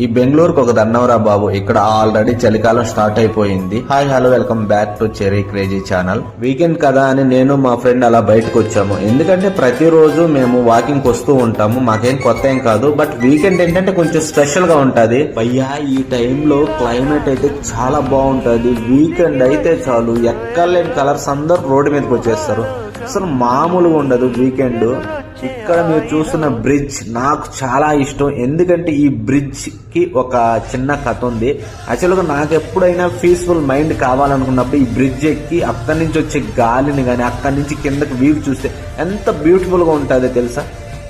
ఈ బెంగళూరుకు ఒక దన్నవరా బాబు ఇక్కడ ఆల్రెడీ చలికాలం స్టార్ట్ అయిపోయింది. Hi hello welcome back to cherry crazy channel. Weekend కదా అని నేను మా ఫ్రెండ్ అలా బయటకు వచ్చాము. ఎందుకంటే ప్రతిరోజు మేము వాకింగ్ వస్తూ ఉంటాము. మాకేం కొత్త ఏం కాదు. బట్ వీకెండ్ ఏంటంటే కొంచెం స్పెషల్గా ఉంటది. భయ్యా ఈ టైంలో క్లైమేట్ అయితే చాలా బాగుంటది. వీకెండ్ అయితే చాలు. ఎక్కర్లేని కలర్స్ అందరు రోడ్డు మీదకి వచ్చేస్తారు. అసలు మామూలుగా ఉండదు వీకెండ్. ఇక్కడ మీరు చూస్తున్న బ్రిడ్జ్ నాకు చాలా ఇష్టం. ఎందుకంటే ఈ బ్రిడ్జ్కి ఒక చిన్న కథ ఉంది. యాక్చువల్గా నాకు ఎప్పుడైనా పీస్ఫుల్ మైండ్ కావాలనుకున్నప్పుడు ఈ బ్రిడ్జ్ ఎక్కి అక్కడి నుంచి వచ్చే గాలిని కానీ అక్కడి నుంచి కిందకి వ్యూ చూస్తే ఎంత బ్యూటిఫుల్గా ఉంటుందో తెలుసా?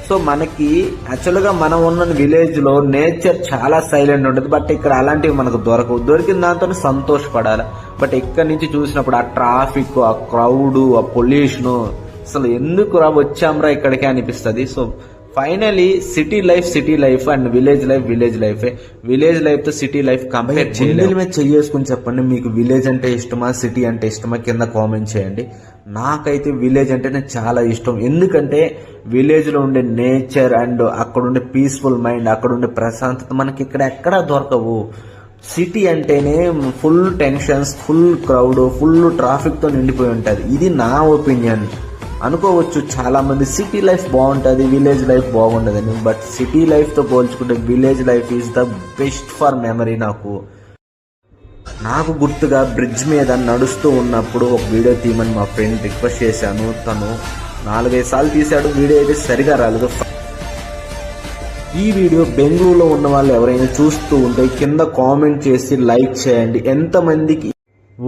సో మనకి యాక్చువల్గా మనం ఉన్న విలేజ్లో నేచర్ చాలా సైలెంట్ ఉంటుంది. బట్ ఇక్కడ అలాంటివి మనకు దొరకవు. దొరికిన దాంతో సంతోషపడాలి. బట్ ఇక్కడ నుంచి చూసినప్పుడు ఆ ట్రాఫిక్ ఆ క్రౌడ్ ఆ పొల్యూషన్ అసలు ఎందుకు రా వచ్చాంరా ఇక్కడికే అనిపిస్తుంది. So finally city life city life and village life village life. Village లైఫ్తో city life compare చేయలేదు మీద చెయ్యేసుకుని చెప్పండి మీకు విలేజ్ అంటే ఇష్టమా సిటీ అంటే ఇష్టమా కింద కామెంట్ చేయండి. నాకైతే విలేజ్ అంటేనే చాలా ఇష్టం. ఎందుకంటే విలేజ్లో ఉండే నేచర్ అండ్ అక్కడ ఉండే పీస్ఫుల్ మైండ్ అక్కడ ఉండే ప్రశాంతత మనకి ఇక్కడ ఎక్కడా దొరకవు. సిటీ అంటేనే full tensions full crowd full ట్రాఫిక్తో నిండిపోయి ఉంటది. ఇది నా ఒపీనియన్. అనుకోవచ్చు చాలా మంది సిటీ లైఫ్ బాగుంటుంది విలేజ్ లైఫ్ బాగుండదని బట్ సిటీ లైఫ్తో పోల్చుకుంటే village life is the best for memory నాకు. నాకు గుర్తుగా బ్రిడ్జ్ మీద నడుస్తూ ఉన్నప్పుడు ఒక వీడియో తీయమని మా ఫ్రెండ్ రిక్వెస్ట్ చేశాను. తను నాలుగైదు సార్లు తీశాడు వీడియో అయితే సరిగా రాలేదు. ఈ వీడియో బెంగళూరులో ఉన్న వాళ్ళు ఎవరైనా చూస్తూ ఉంటే కింద కామెంట్ చేసి లైక్ చేయండి. ఎంతమందికి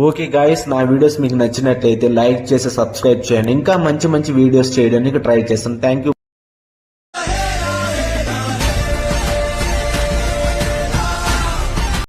ఓకే గాయస్ నా వీడియోస్ మీకు నచ్చినట్లయితే లైక్ చేసి సబ్స్క్రైబ్ చేయండి. ఇంకా మంచి మంచి వీడియోస్ చేయడానికి ట్రై చేస్తాను. Thank you